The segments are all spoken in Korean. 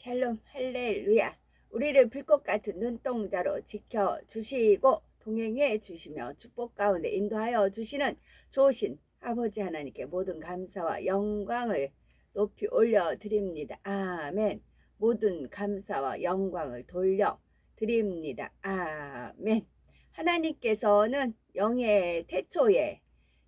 샬롬 할렐루야 우리를 불꽃 같은 눈동자로 지켜 주시고 동행해 주시며 축복 가운데 인도하여 주시는 좋으신 아버지 하나님께 모든 감사와 영광을 높이 올려 드립니다. 아멘 모든 감사와 영광을 돌려 드립니다. 아멘 하나님께서는 영의 태초에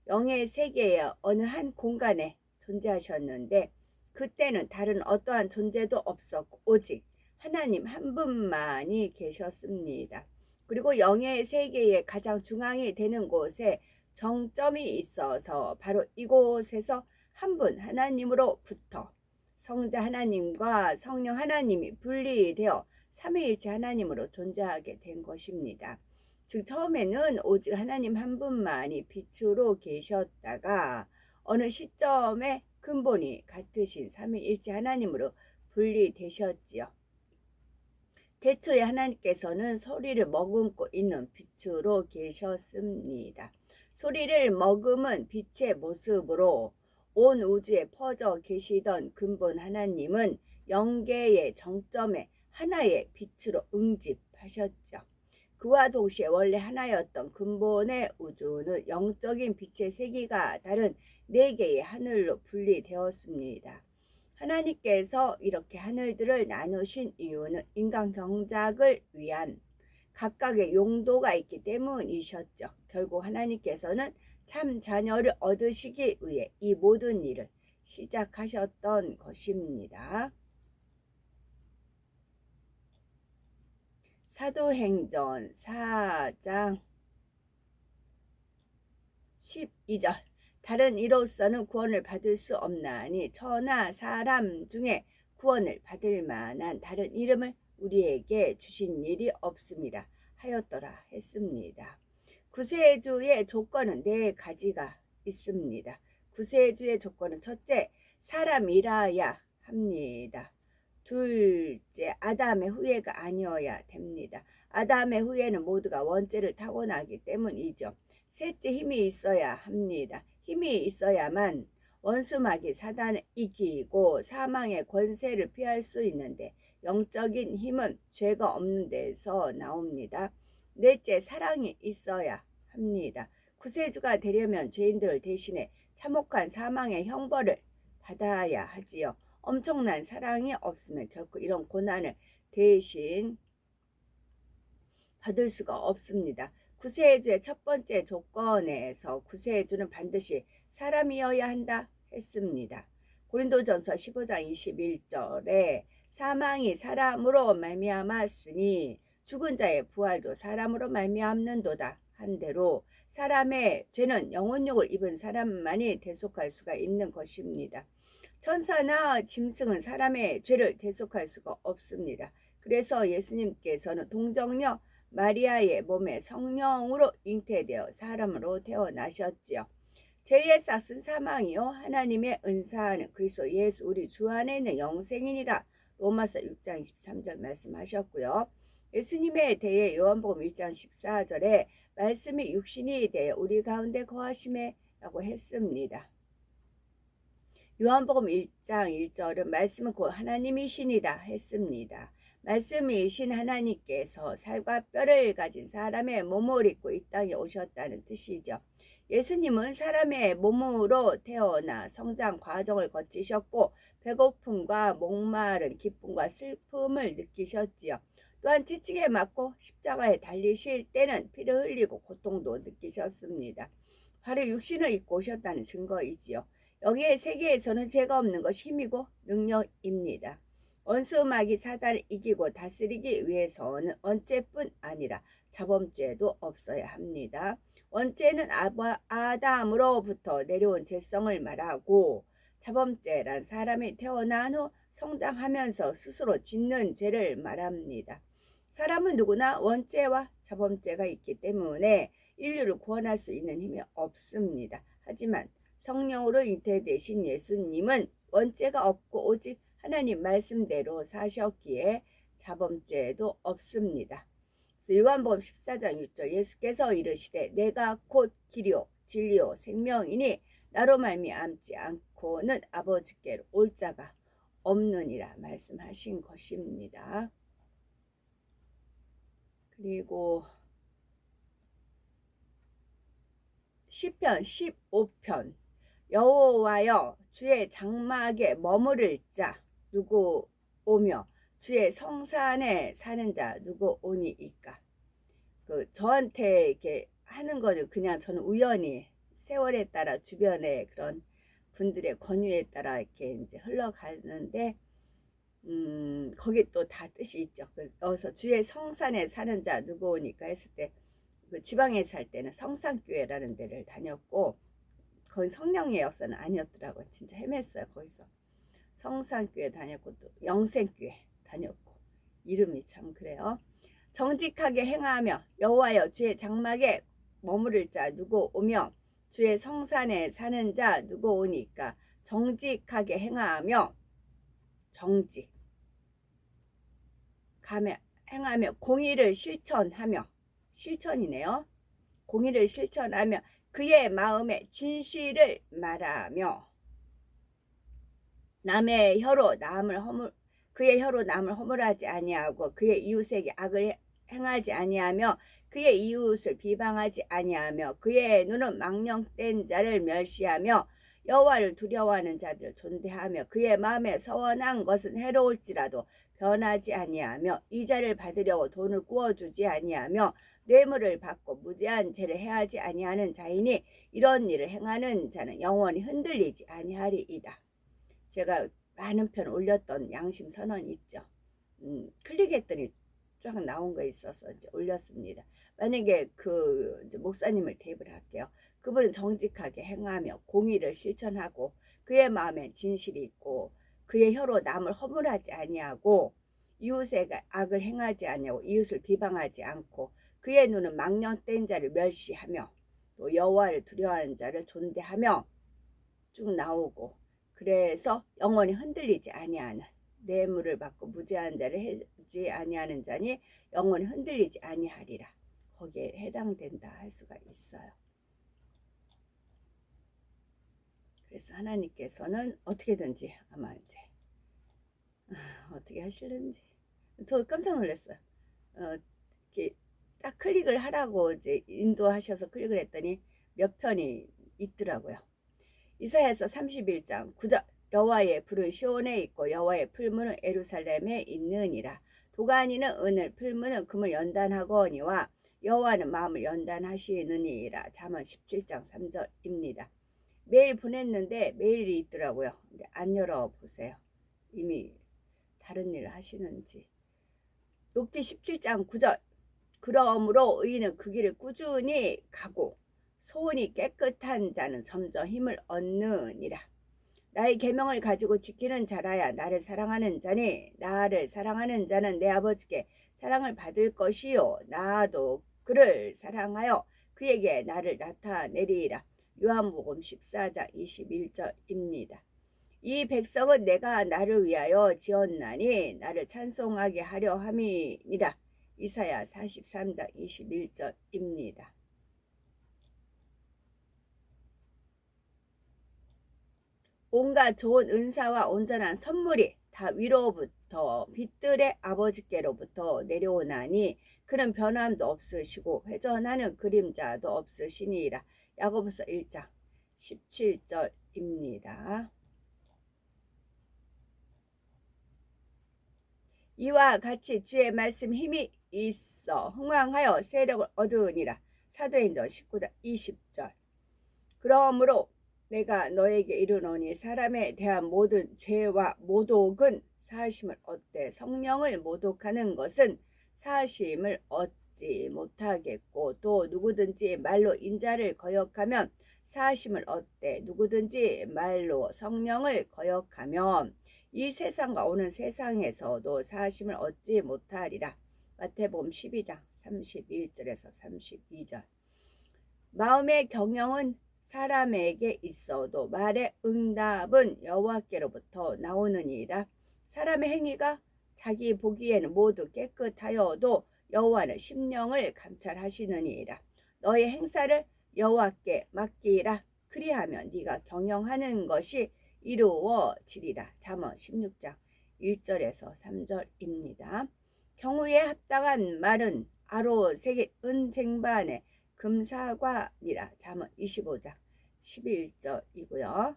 영의 세계의 어느 한 공간에 존재하셨는데 그때는 다른 어떠한 존재도 없었고 오직 하나님 한 분만이 계셨습니다. 그리고 영의 세계의 가장 중앙이 되는 곳에 정점이 있어서 바로 이곳에서 한 분 하나님으로부터 성자 하나님과 성령 하나님이 분리되어 삼위일체 하나님으로 존재하게 된 것입니다. 즉 처음에는 오직 하나님 한 분만이 빛으로 계셨다가 어느 시점에 근본이 같으신 삼위일체 하나님으로 분리되셨지요. 대초에 하나님께서는 소리를 머금고 있는 빛으로 계셨습니다. 소리를 머금은 빛의 모습으로 온 우주에 퍼져 계시던 근본 하나님은 영계의 정점에 하나의 빛으로 응집하셨죠. 그와 동시에 원래 하나였던 근본의 우주는 영적인 빛의 세계가 다른 네 개의 하늘로 분리되었습니다. 하나님께서 이렇게 하늘들을 나누신 이유는 인간 경작을 위한 각각의 용도가 있기 때문이셨죠. 결국 하나님께서는 참 자녀를 얻으시기 위해 이 모든 일을 시작하셨던 것입니다. 사도행전 4장 12절 다른 이로서는 구원을 받을 수 없나니 천하 사람 중에 구원을 받을 만한 다른 이름을 우리에게 주신 일이 없습니다. 하였더라 했습니다. 구세주의 조건은 네 가지가 있습니다. 구세주의 조건은 첫째, 사람이라야 합니다. 둘째, 아담의 후예가 아니어야 됩니다. 아담의 후예는 모두가 원죄를 타고나기 때문이죠. 셋째, 힘이 있어야 합니다. 힘이 있어야만 원수마귀 사단을 이기고 사망의 권세를 피할 수 있는데 영적인 힘은 죄가 없는 데서 나옵니다. 넷째, 사랑이 있어야 합니다. 구세주가 되려면 죄인들을 대신해 참혹한 사망의 형벌을 받아야 하지요. 엄청난 사랑이 없으면 결코 이런 고난을 대신 받을 수가 없습니다. 구세주의 첫 번째 조건에서 구세주는 반드시 사람이어야 한다 했습니다. 고린도전서 15장 21절에 사망이 사람으로 말미암았으니 죽은 자의 부활도 사람으로 말미암는도다 한 대로 사람의 죄는 영혼욕을 입은 사람만이 대속할 수가 있는 것입니다. 천사나 짐승은 사람의 죄를 대속할 수가 없습니다. 그래서 예수님께서는 동정녀 마리아의 몸에 성령으로 잉태되어 사람으로 태어나셨지요. 죄의 싹은 사망이요 하나님의 은사는 그리스도 예수 우리 주 안에 있는 영생이니라 로마서 6장 23절 말씀하셨고요. 예수님에 대해 요한복음 1장 14절에 말씀이 육신이 되어 우리 가운데 거하심에 라고 했습니다. 요한복음 1장 1절은 말씀은 곧 하나님이시니라 했습니다. 말씀이신 하나님께서 살과 뼈를 가진 사람의 몸을 입고 이 땅에 오셨다는 뜻이죠. 예수님은 사람의 몸으로 태어나 성장 과정을 거치셨고 배고픔과 목마른 기쁨과 슬픔을 느끼셨지요. 또한 지치게 맞고 십자가에 달리실 때는 피를 흘리고 고통도 느끼셨습니다. 바로 육신을 입고 오셨다는 증거이지요. 여기에 세계에서는 죄가 없는 것이 힘이고 능력입니다. 원수마귀 사단을 이기고 다스리기 위해서는 원죄뿐 아니라 자범죄도 없어야 합니다. 원죄는 아담으로부터 내려온 죄성을 말하고 자범죄란 사람이 태어난 후 성장하면서 스스로 짓는 죄를 말합니다. 사람은 누구나 원죄와 자범죄가 있기 때문에 인류를 구원할 수 있는 힘이 없습니다. 하지만 성령으로 잉태되신 예수님은 원죄가 없고 오직 하나님 말씀대로 사셨기에 자범죄도 없습니다. 요한복음 14장 6절 예수께서 이르시되 내가 곧 길이요 진리요 생명이니 나로 말미암지 않고는 아버지께로 올 자가 없느니라 말씀하신 것입니다. 그리고 시편 15편 여호와여 주의 장막에 머무를 자 누구 오며 주의 성산에 사는 자 누구 오니이까 그 저한테 이렇게 하는 거는 그냥 저는 우연히 세월에 따라 주변에 그런 분들의 권유에 따라 이렇게 이제 흘러가는데 음 거기 또 다 뜻이 있죠. 그래서 주의 성산에 사는 자 누구 오니까 했을 때 그 지방에 살 때는 성산교회라는 데를 다녔고 거기 성령의 역사는 아니었더라고요. 진짜 헤맸어요 거기서 성산교회 다녔고 또 영생교회 다녔고 이름이 참 그래요. 정직하게 행하며 여호와여 주의 장막에 머무를 자 누구 오며 주의 성산에 사는 자 누구 오니까 정직하게 행하며 정직 가며 행하며 공의를 실천하며 실천이네요. 공의를 실천하며 그의 마음에 진실을 말하며 남의 혀로 남을 허물 그의 혀로 남을 허물하지 아니하고 그의 이웃에게 악을 행하지 아니하며 그의 이웃을 비방하지 아니하며 그의 눈은 망령된 자를 멸시하며 여호와를 두려워하는 자들을 존대하며 그의 마음에 서원한 것은 해로울지라도 변하지 아니하며 이자를 받으려고 돈을 구워주지 아니하며 뇌물을 받고 무죄한 죄를 해하지 아니하는 자이니 이런 일을 행하는 자는 영원히 흔들리지 아니하리이다. 제가 많은 편 올렸던 양심 선언 있죠. 음, 클릭했더니 쫙 나온 거 있어서 이제 올렸습니다. 만약에 그 목사님을 대입을 할게요. 그분은 정직하게 행하며 공의를 실천하고 그의 마음에 진실이 있고 그의 혀로 남을 허물하지 아니하고 이웃에 악을 행하지 아니하고 이웃을 비방하지 않고 그의 눈은 망령된 자를 멸시하며 또 여호와를 두려워하는 자를 존대하며 쭉 나오고 그래서 영원히 흔들리지 아니하는 뇌물을 받고 무죄한 자를 하지 아니하는 자니 영원히 흔들리지 아니하리라 거기에 해당된다 할 수가 있어요. 그래서 하나님께서는 어떻게든지 아마 이제 어떻게 하실는지 저 깜짝 놀랐어요. 어, 이렇게 딱 클릭을 하라고 이제 인도하셔서 클릭을 했더니 몇 편이 있더라고요. 이사야서 31장 9절 여호와의 불은 시온에 있고 여호와의 풀무는 에루살렘에 있느니라. 도가니는 은을 풀무는 금을 연단하거니와 여호와는 마음을 연단하시느니라. 잠언 17장 3절입니다. 메일 보냈는데 메일이 있더라고요. 근데 안 열어보세요. 이미 다른 일을 하시는지. 욥기 17장 9절 그러므로 의인은 그 길을 꾸준히 가고 소원이 깨끗한 자는 점점 힘을 얻느니라. 나의 계명을 가지고 지키는 자라야 나를 사랑하는 자니 나를 사랑하는 자는 내 아버지께 사랑을 받을 것이요 나도 그를 사랑하여 그에게 나를 나타내리라. 요한복음 14장 21절입니다. 이 백성은 내가 나를 위하여 지었나니 나를 찬송하게 하려 함이니라. 이사야 43장 21절입니다. 온갖 좋은 은사와 온전한 선물이 다 위로부터 빛들의 아버지께로부터 내려오나니 그는 변함도 없으시고 회전하는 그림자도 없으시니라. 야고보서 1장 17절입니다. 이와 같이 주의 말씀 힘이 있어 흥왕하여 세력을 얻으니라. 사도행전 19장 20절. 그러므로 내가 너에게 이르노니 사람에 대한 모든 죄와 모독은 사심을 얻되 성령을 모독하는 것은 사심을 얻지 못하겠고 또 누구든지 말로 인자를 거역하면 사심을 얻되 누구든지 말로 성령을 거역하면 이 세상과 오는 세상에서도 사심을 얻지 못하리라. 마태복음 12장 31절에서 32절. 마음의 경영은 사람에게 있어도 말의 응답은 여호와께로부터 나오느니라. 사람의 행위가 자기 보기에는 모두 깨끗하여도 여호와는 심령을 감찰하시느니라. 너의 행사를 여호와께 맡기라. 그리하면 네가 경영하는 것이 이루어지리라. 잠언 16장 1절에서 3절입니다. 경우에 합당한 말은 아로 세계 은쟁반의 금사과니라. 잠언 25장 11절이고요.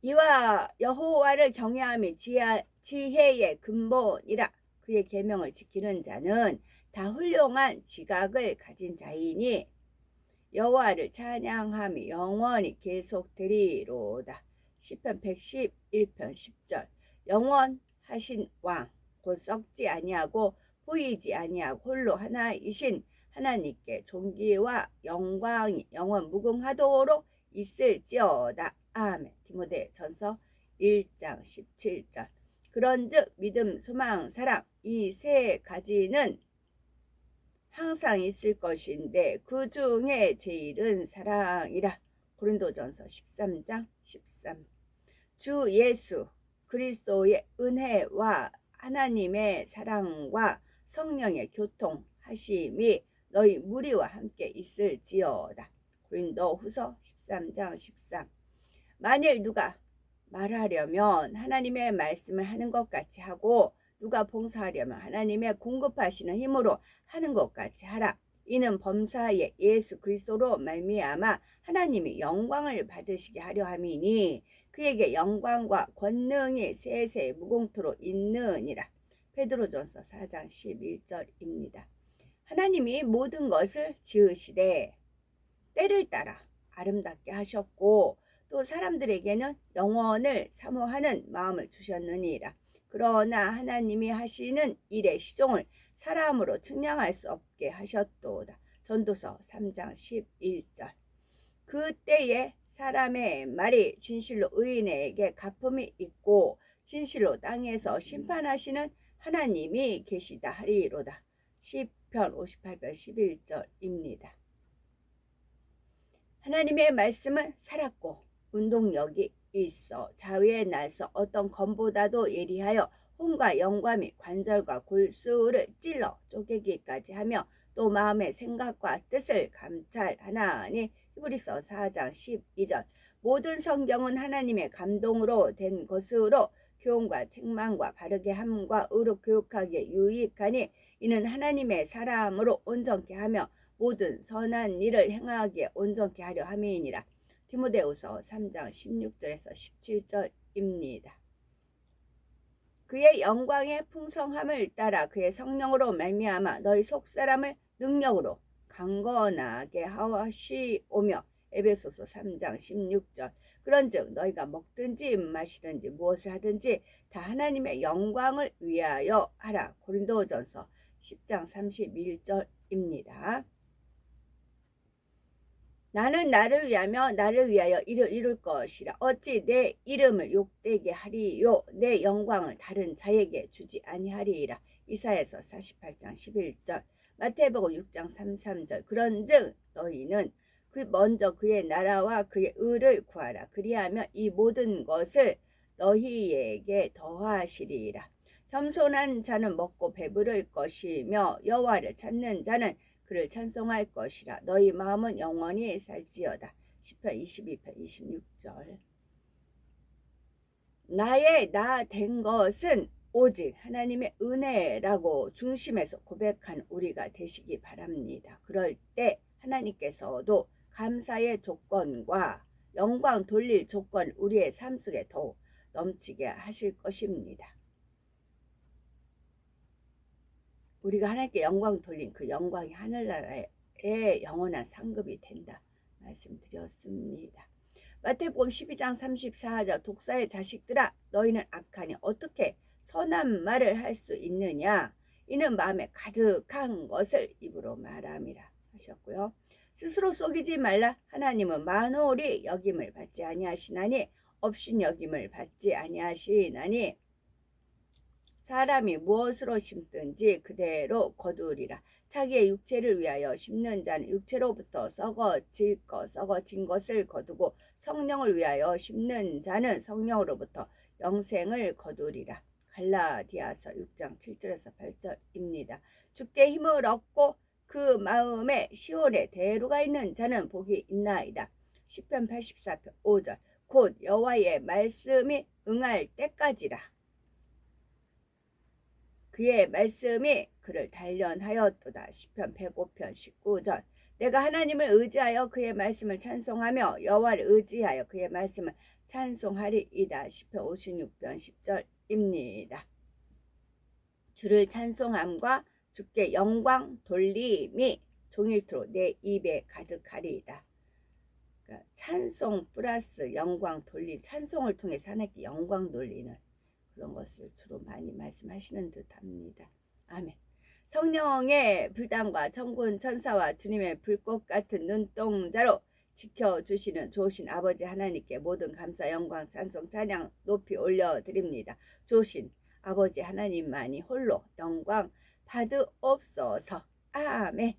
이와 여호와를 경외함이 지혜의 근본이라. 그의 계명을 지키는 자는 다 훌륭한 지각을 가진 자이니 여호와를 찬양함이 영원히 계속되리로다. 시편 111편 10절 영원하신 왕 곧 썩지 아니하고 보이지 아니하고 홀로 하나이신 하나님께 존귀와 영광이 영원 무궁하도록 있을지어다. 아멘. 디모데 전서 1장 17절 그런즉 믿음, 소망, 사랑 이 세 가지는 항상 있을 것인데 그 중에 제일은 사랑이라. 고린도전서 13장 13. 주 예수 그리스도의 은혜와 하나님의 사랑과 성령의 교통하심이 너희 무리와 함께 있을지어다. 고린도 후서 13장 13. 만일 누가 말하려면 하나님의 말씀을 하는 것 같이 하고 누가 봉사하려면 하나님의 공급하시는 힘으로 하는 것 같이 하라. 이는 범사의 예수 그리스도로 말미암아 하나님이 영광을 받으시게 하려 함이니 그에게 영광과 권능이 세세 무공토로 있느니라. 베드로전서 4장 11절입니다. 하나님이 모든 것을 지으시되 때를 따라 아름답게 하셨고 또 사람들에게는 영원을 사모하는 마음을 주셨느니라. 그러나 하나님이 하시는 일의 시종을 사람으로 측량할 수 없게 하셨도다. 전도서 3장 11절. 그때에 사람의 말이 진실로 의인에게 가품이 있고 진실로 땅에서 심판하시는 하나님이 계시다 하리로다. 10 편 58편 11절입니다. 하나님의 말씀은 살았고 운동력이 있어 자위에 나서 어떤 검보다도 예리하여 혼과 영과 및 관절과 골수를 찔러 쪼개기까지 하며 또 마음의 생각과 뜻을 감찰하나니 히브리서 4장 12절 모든 성경은 하나님의 감동으로 된 것으로 교훈과 책망과 바르게 함과 의로 교육하기에 유익하니 이는 하나님의 사람으로 온전케 하며 모든 선한 일을 행하기에 온전케 하려 함이니라. 디모데후서 3장 16절에서 17절입니다. 그의 영광의 풍성함을 따라 그의 성령으로 말미암아 너희 속사람을 능력으로 강건하게 하시오며 에베소서 3장 16절. 그런즉 너희가 먹든지 마시든지 무엇을 하든지 다 하나님의 영광을 위하여 하라. 고린도전서 10장 31절입니다. 나는 나를 위하며 나를 위하여 이를 이룰 것이라. 어찌 내 이름을 욕되게 하리요? 내 영광을 다른 자에게 주지 아니하리이라. 이사에서 48장 11절. 마태복음 6장 33절. 그런즉 너희는 그 먼저 그의 나라와 그의 의를 구하라 그리하면 이 모든 것을 너희에게 더하시리라 겸손한 자는 먹고 배부를 것이며 여호와를 찾는 자는 그를 찬송할 것이라 너희 마음은 영원히 살지어다. 10편 22편 26절 나의 나 된 것은 오직 하나님의 은혜라고 중심에서 고백한 우리가 되시기 바랍니다. 그럴 때 하나님께서도 감사의 조건과 영광 돌릴 조건 우리의 삶 속에 더욱 넘치게 하실 것입니다. 우리가 하나님께 영광 돌린 그 영광이 하늘나라의 영원한 상급이 된다 말씀드렸습니다. 마태복음 12장 34절 독사의 자식들아 너희는 악하니 어떻게 선한 말을 할 수 있느냐 이는 마음에 가득한 것을 입으로 말함이라 하셨고요. 스스로 속이지 말라 하나님은 만홀이 여김을 받지 아니하시나니 없인 여김을 받지 아니하시나니 사람이 무엇으로 심든지 그대로 거두리라. 자기의 육체를 위하여 심는 자는 육체로부터 썩어질 것, 썩어진 것을 거두고 성령을 위하여 심는 자는 성령으로부터 영생을 거두리라. 갈라디아서 6장 7절에서 8절입니다. 주께 힘을 얻고 그 마음에 시온에 대로가 있는 자는 복이 있나이다. 10편 84편 5절 곧 여호와의 말씀이 응할 때까지라. 그의 말씀이 그를 단련하였도다. 시편 105편 19절. 내가 하나님을 의지하여 그의 말씀을 찬송하며 여호와를 의지하여 그의 말씀을 찬송하리이다. 시편 56편 10절입니다. 주를 찬송함과 주께 영광 돌림이 종일토록 내 입에 가득하리이다. 그러니까 찬송 플러스 영광 돌림, 찬송을 통해 하나님께 영광 돌리는 그런 것을 주로 많이 말씀하시는 듯합니다. 아멘. 성령의 불담과 천군 천사와 주님의 불꽃 같은 눈동자로 지켜주시는 좋으신 아버지 하나님께 모든 감사 영광 찬송 찬양 높이 올려드립니다. 좋으신 아버지 하나님만이 홀로 영광 받으옵소서. 아멘.